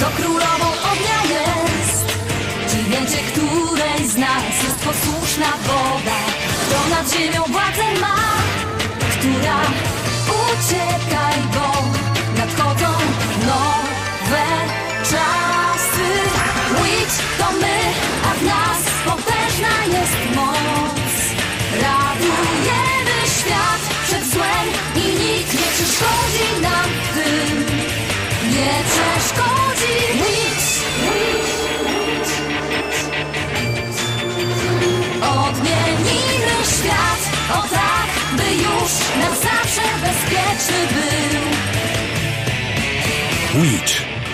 kto królową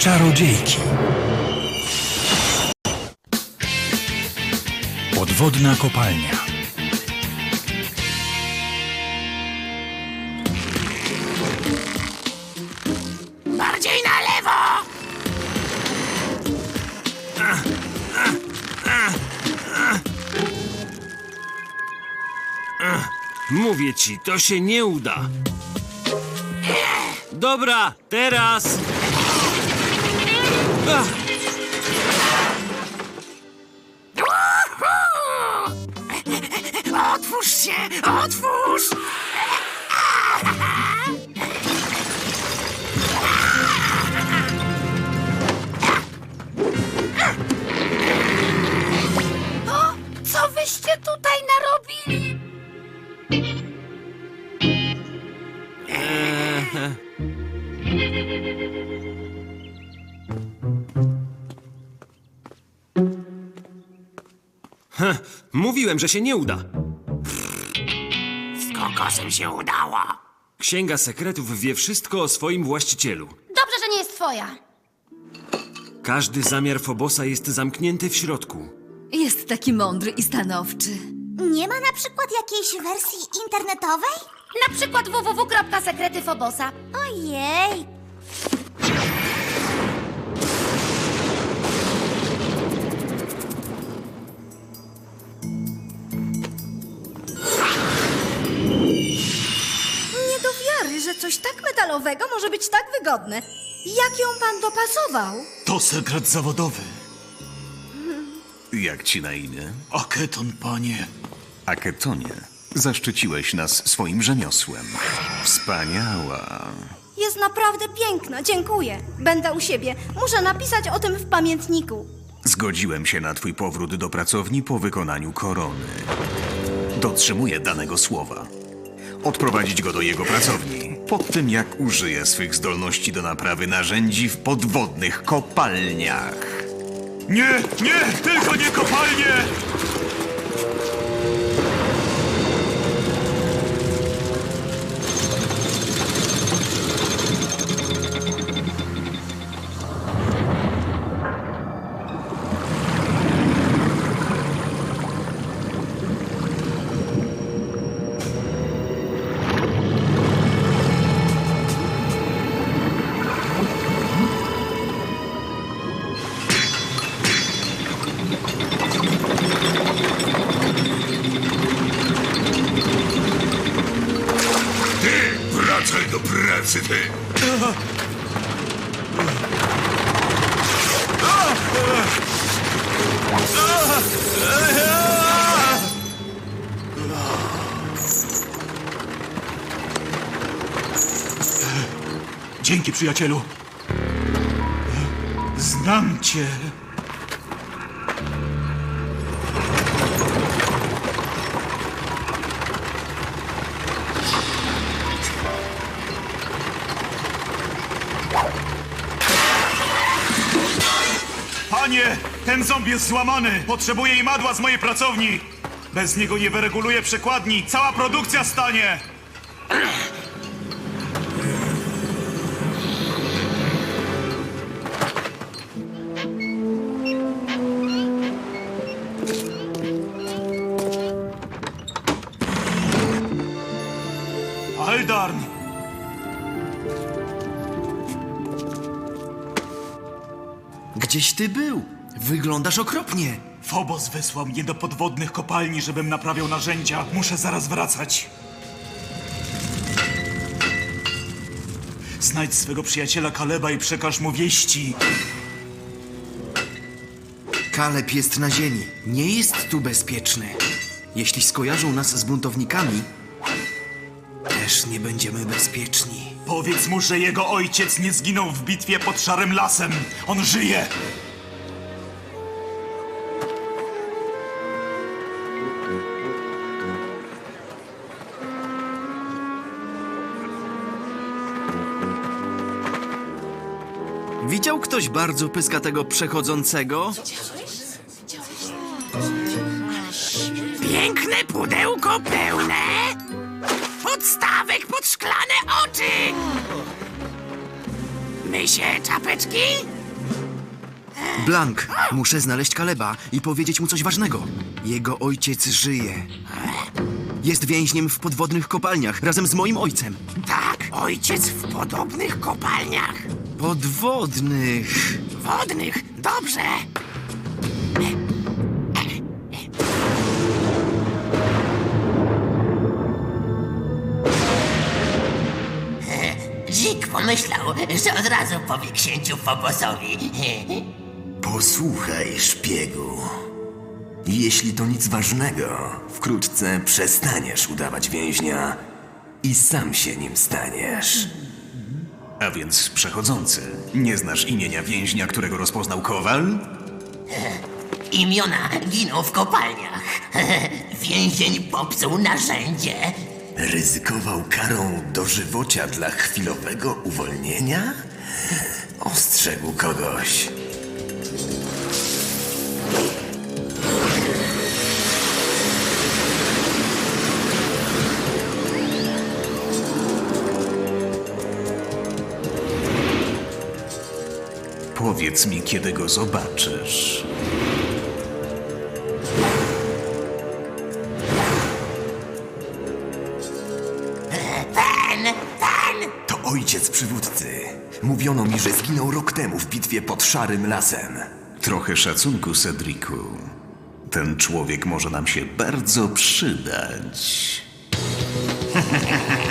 czarodziejki. Podwodna kopalnia. Bardziej na lewo! Mówię ci, to się nie uda. Dobra, teraz. Otwórz się! Otwórz! Mówiłem, że się nie uda. Z kokosem się udało. Księga sekretów wie wszystko o swoim właścicielu. Dobrze, że nie jest twoja. Każdy zamiar Fobosa jest zamknięty w środku. Jest taki mądry i stanowczy. Nie ma na przykład jakiejś wersji internetowej? Na przykład www.sekretyfobosa. Ojej, że coś tak metalowego może być tak wygodne. Jak ją pan dopasował? To sekret zawodowy. Jak ci na imię? Aketon, panie. Aketonie, zaszczyciłeś nas swoim rzemiosłem. Wspaniała. Jest naprawdę piękna, dziękuję. Będę u siebie. Muszę napisać o tym w pamiętniku. Zgodziłem się na twój powrót do pracowni po wykonaniu korony. Dotrzymuję danego słowa. Odprowadzić go do jego pracowni. Po tym, jak użyje swych zdolności do naprawy narzędzi w podwodnych kopalniach. Nie, nie, tylko nie kopalnie! Dzięki, przyjacielu. Znam cię. Panie, ten ząb jest złamany. Potrzebuję imadła z mojej pracowni. Bez niego nie wyreguluję przekładni. Cała produkcja stanie. Aldarn! Gdzieś ty był? Wyglądasz okropnie. Phobos wysłał mnie do podwodnych kopalni, żebym naprawiał narzędzia. Muszę zaraz wracać. Znajdź swego przyjaciela Kaleba i przekaż mu wieści. Kaleb jest na ziemi. Nie jest tu bezpieczny. Jeśli skojarzą nas z buntownikami, też nie będziemy bezpieczni. Powiedz mu, że jego ojciec nie zginął w bitwie pod Szarym Lasem. On żyje! Widział ktoś bardzo pyskatego przechodzącego? Piękne pudełko pełne oczy. Mysie czapeczki? Blank, muszę znaleźć Kaleba i powiedzieć mu coś ważnego. Jego ojciec żyje. Jest więźniem w podwodnych kopalniach razem z moim ojcem. Tak, ojciec w podobnych kopalniach. Podwodnych. Wodnych, dobrze. Pomyślał, że od razu powie księciu Fobosowi. Posłuchaj, szpiegu. Jeśli to nic ważnego, wkrótce przestaniesz udawać więźnia i sam się nim staniesz. A więc przechodzący, nie znasz imienia więźnia, którego rozpoznał Kowal? Imiona giną w kopalniach. Więzień popsuł narzędzie. Ryzykował karą dożywocia dla chwilowego uwolnienia? Ostrzegł kogoś. Powiedz mi, kiedy go zobaczysz. Zginął rok temu w bitwie pod Szarym Lasem. Trochę szacunku, Cedricu. Ten człowiek może nam się bardzo przydać.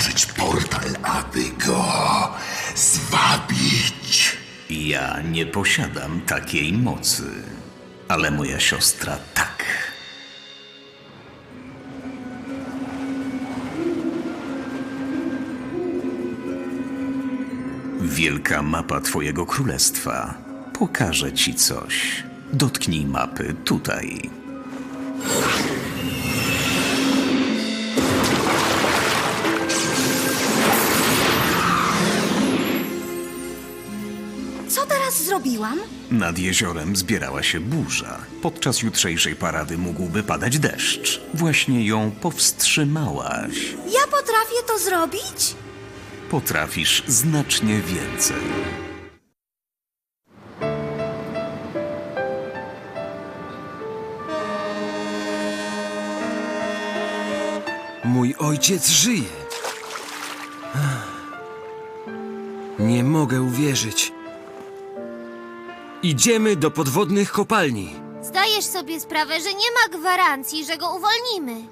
otworzyć portal, aby go zwabić. Ja nie posiadam takiej mocy, ale moja siostra tak. Wielka mapa twojego królestwa. Pokażę ci coś. Dotknij mapy tutaj. Zrobiłam? Nad jeziorem zbierała się burza. Podczas jutrzejszej parady mógłby padać deszcz. Właśnie ją powstrzymałaś. Ja potrafię to zrobić? Potrafisz znacznie więcej. Mój ojciec żyje. Nie mogę uwierzyć. Idziemy do podwodnych kopalni. Zdajesz sobie sprawę, że nie ma gwarancji, że go uwolnimy.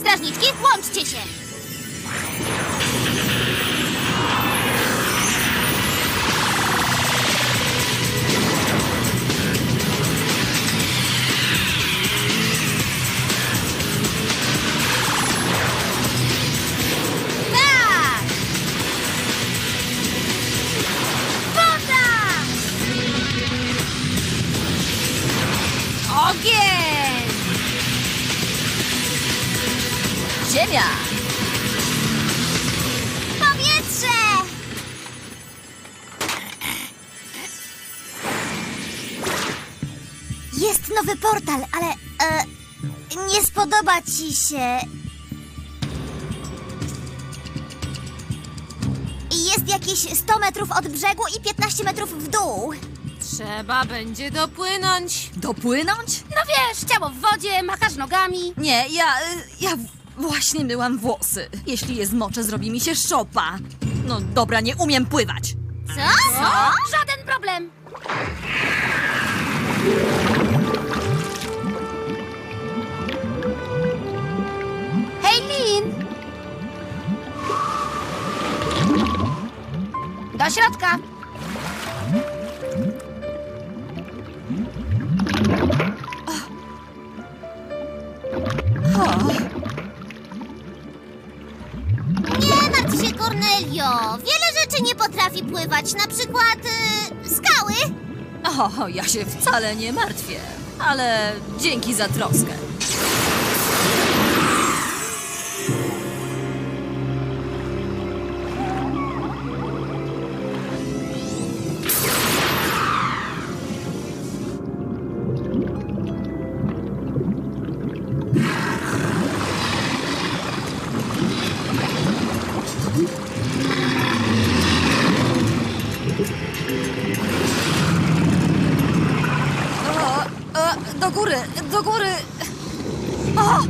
Strażniczki, łączcie się! Nie spodoba ci się. Jest jest jakieś 100 metrów od brzegu i 15 metrów w dół. Trzeba będzie dopłynąć. Dopłynąć? No wiesz, ciało w wodzie, machasz nogami. Nie, ja. y, ja w- właśnie myłam włosy. Jeśli je zmoczę, zrobi mi się szopa. No dobra, nie umiem pływać. Co? Co? Żaden problem. Do środka. Nie martw się, Cornelio. Wiele rzeczy nie potrafi pływać, na przykład y, skały. O, ja się wcale nie martwię. Ale dzięki za troskę. Góry, do góry. O!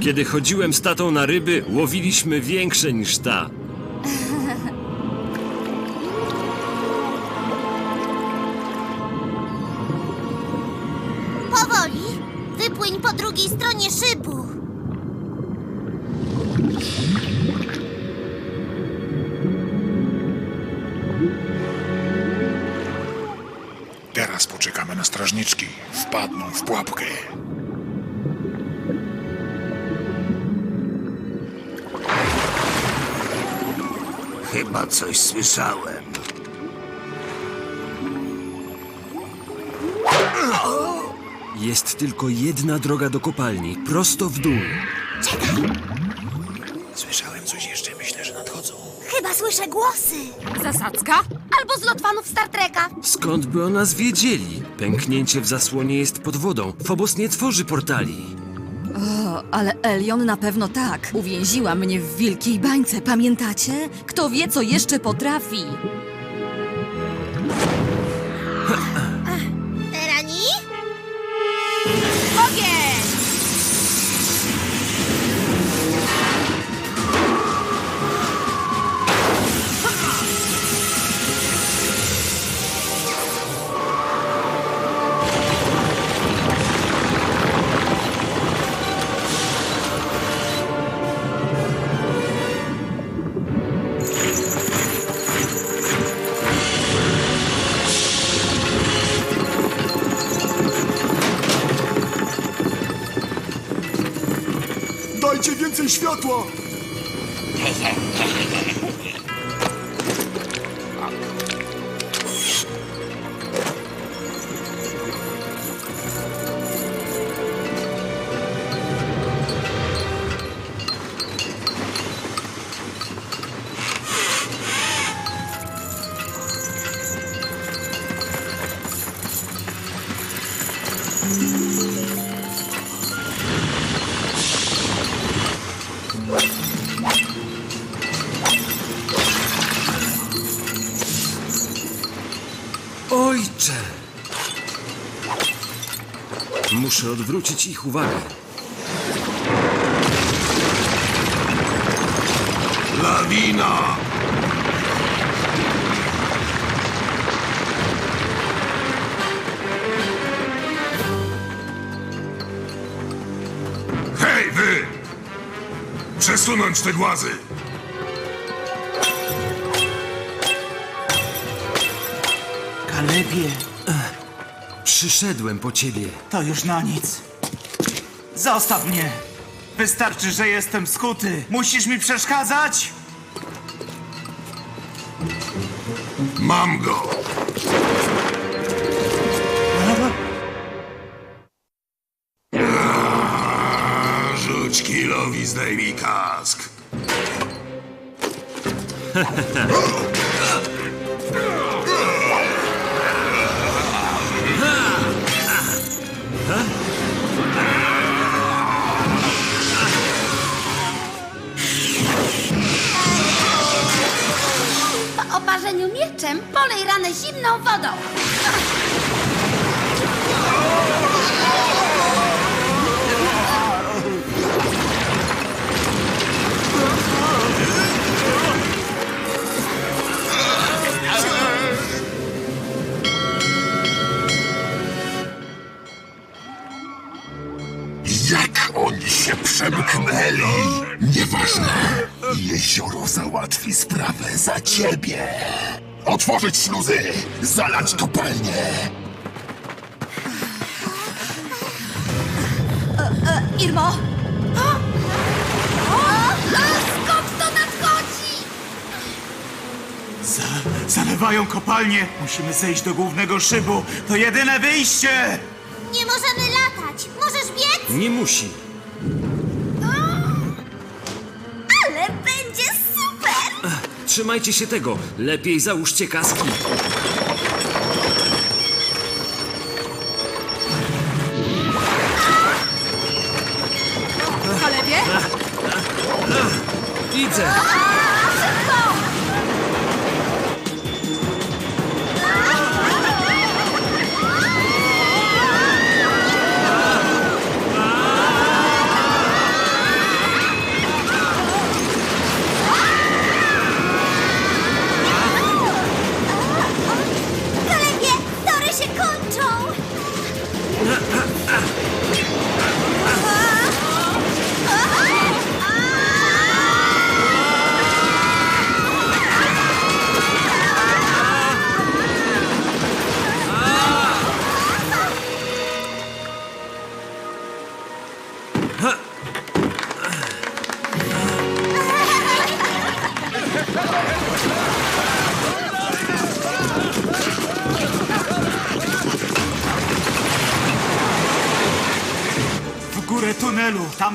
Kiedy chodziłem z tatą na ryby, łowiliśmy większe niż ta. Chyba coś słyszałem. Jest tylko jedna droga do kopalni, prosto w dół. Słyszałem coś jeszcze, myślę, że nadchodzą. Chyba słyszę głosy. Zasadzka? Albo z lotwanów Star Treka. Skąd by o nas wiedzieli? Pęknięcie w zasłonie jest pod wodą. Phobos nie tworzy portali. Ale Elion na pewno tak. Uwięziła mnie w wielkiej bańce, pamiętacie? Kto wie, co jeszcze potrafi? Muszę odwrócić ich uwagę. Lawina! Hej, wy! Przesunąć te głazy! Kalebie, Przyszedłem po ciebie. To już na nic. Zostaw mnie. Wystarczy, że jestem skuty. Musisz mi przeszkadzać? Mam go! Rzuć kilowi, zdejmij kask. smażeniu mieczem, polej ranę zimną wodą. Jak oni się przemknęli? Nieważne. Jezioro załatwi sprawę za ciebie. Otworzyć śluzy! Zalać kopalnię! Irmo! Skąd to nadchodzi? Za, zalewają kopalnię. Musimy zejść do głównego szybu. To jedyne wyjście! Nie możemy Możesz biec? Nie musi. Ale będzie super! Trzymajcie się tego. Lepiej załóżcie kaski.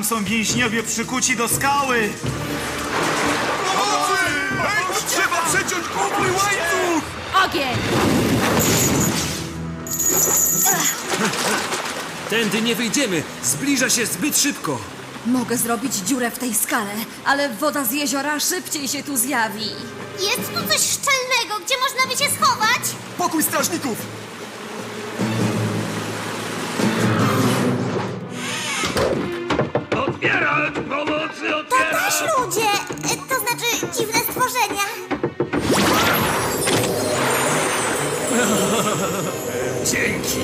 Są więźniowie przykuci do skały. Trzeba przeciąć główny łańcuch! Ogień! Tędy nie wyjdziemy. Zbliża się zbyt szybko. Mogę zrobić dziurę w tej skale, ale woda z jeziora szybciej się tu zjawi. Jest tu coś szczelnego, gdzie można by się schować? Pokój strażników! Pomocy! To też ludzie! e, To znaczy dziwne stworzenia. Dzięki.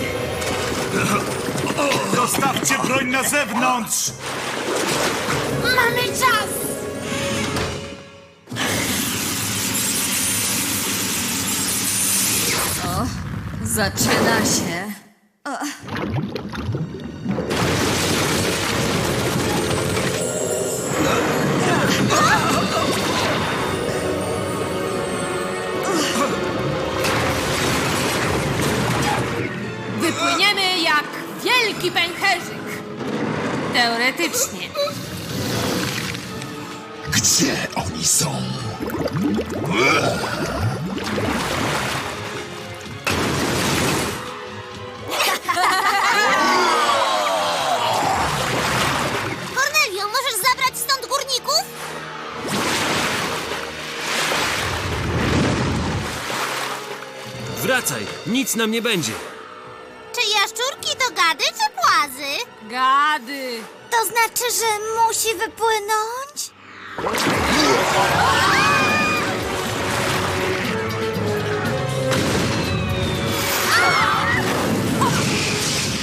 Zostawcie broń na zewnątrz! Mamy czas! Zaczyna się. Wypłyniemy Teoretycznie. Gdzie oni są? Cornelio, możesz zabrać stąd górników? Wracaj. Nic nam nie będzie. Czy jaszczurki to gady czy płazy? Gady. To znaczy, że musi wypłynąć?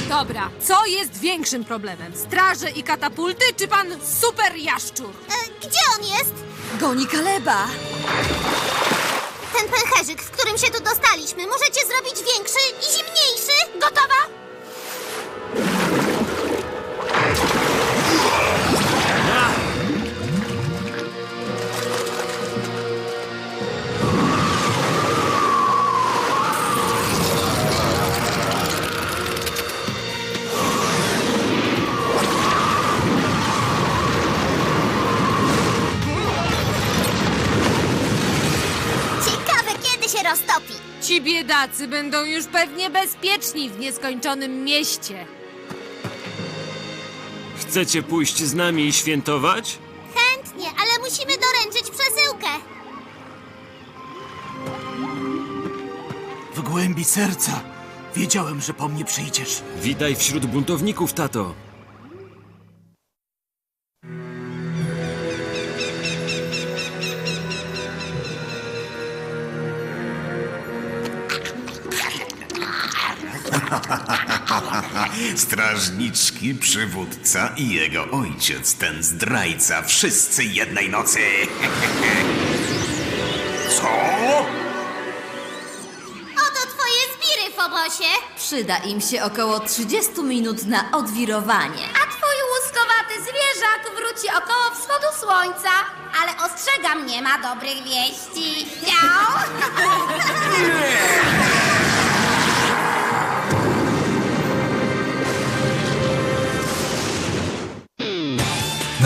Dobra, co jest większym problemem? Straże i katapulty, czy pan super jaszczur? E, gdzie on jest? Goni Kaleba. Ten pęcherzyk, w którym się tu dostaliśmy, możecie zrobić większy i zimniejszy? Gotowa? Biedacy będą już pewnie bezpieczni w nieskończonym mieście. Chcecie pójść z nami i świętować? Chętnie, ale musimy doręczyć przesyłkę. głębi serca wiedziałem, że po mnie przyjdziesz. Witaj wśród buntowników, tato. Strażniczki, przywódca i jego ojciec, ten zdrajca, wszyscy jednej nocy. Co? Oto twoje zbiry, Fobosie. Przyda im się około 30 minut na odwirowanie. A twój łuskowaty zwierzak wróci około wschodu słońca. Ale ostrzegam, nie ma dobrych wieści. Miau!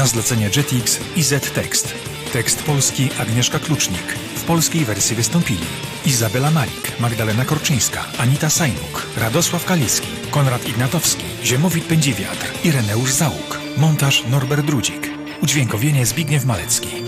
Zlecenie Jetix i Z-Tekst. Tekst polski Agnieszka Klucznik. W polskiej wersji wystąpili Izabela Malik, Magdalena Korczyńska, Anita Sajnuk, Radosław Kaliski, Konrad Ignatowski, Ziemowit Pędziwiatr, Ireneusz Załuk. Montaż Norbert Drudzik. Udźwiękowienie Zbigniew Malecki.